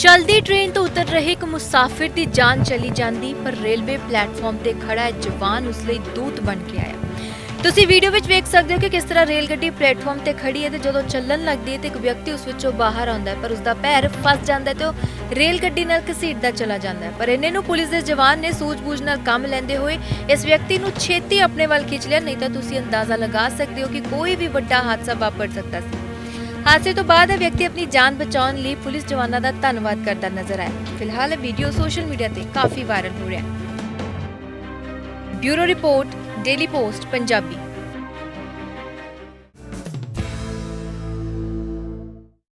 ਚਲਦੀ ਟ੍ਰੇਨ ਤੋਂ ਉਤਰ ਰਹੇ ਇੱਕ ਮੁਸਾਫਿਰ ਦੀ ਜਾਨ ਚਲੀ ਜਾਂਦੀ, ਪਰ ਰੇਲਵੇ ਪਲੇਟਫਾਰਮ ਤੇ ਖੜਾ ਇਹ ਜਵਾਨ, ਉਸ ਲਈ ਦੂਤ ਬਣ ਕੇ ਆਇਆ। ਤੁਸੀਂ ਵੀਡੀਓ ਵਿੱਚ ਵੇਖ ਸਕਦੇ ਹੋ ਕਿ ਕਿਸ ਤਰ੍ਹਾਂ ਰੇਲ ਗੱਡੀ ਪਲੇਟਫਾਰਮ ਤੇ ਖੜੀ ਹੈ ਤੇ ਜਦੋਂ ਚੱਲਣ ਲੱਗਦੀ ਹੈ ਤੇ ਇੱਕ ਵਿਅਕਤੀ ਉਸ ਵਿੱਚੋਂ ਬਾਹਰ ਆਉਂਦਾ ਹੈ, ਪਰ ਉਸ ਦਾ ਪੈਰ ਫਸ ਜਾਂਦਾ ਹੈ ਤੇ ਉਹ ਰੇਲ ਗੱਡੀ ਨਾਲ ਘਸੀਟਦਾ ਚਲਾ ਜਾਂਦਾ ਹੈ। ਪਰ ਇੰਨੇ ਨੂੰ ਪੁਲਿਸ ਦੇ ਜਵਾਨ ਨੇ ਸੂਝ-ਬੂਝ ਨਾਲ ਕੰਮ ਲੈਂਦੇ ਹੋਏ ਇਸ ਵਿਅਕਤੀ ਨੂੰ ਛੇਤੀ ਆਪਣੇ ਵੱਲ ਖਿੱਚ ਲਿਆ, ਨਹੀਂ ਤਾਂ ਤੁਸੀਂ ਅੰਦਾਜ਼ਾ ਲਗਾ ਸਕਦੇ ਹੋ ਕਿ ਕੋਈ ਵੀ ਵੱਡਾ ਹਾਦਸਾ ਵਾਪਰ ਸਕਦਾ ਸੀ। ਹਾਦਸੇ ਤੋਂ ਬਾਅਦ ਇਹ ਵਿਅਕਤੀ ਆਪਣੀ ਜਾਨ ਬਚਾਉਣ ਲਈ ਪੁਲਿਸ ਜਵਾਨਾਂ ਦਾ ਧੰਨਵਾਦ ਕਰਦਾ ਨਜ਼ਰ ਆਇਆ। ਫਿਲਹਾਲ ਇਹ ਵੀਡੀਓ ਸੋਸ਼ਲ ਮੀਡੀਆ ਤੇ ਕਾਫੀ ਵਾਇਰਲ ਹੋ ਰਿਹਾ ਹੈ। Bureau report, daily post, Punjabi.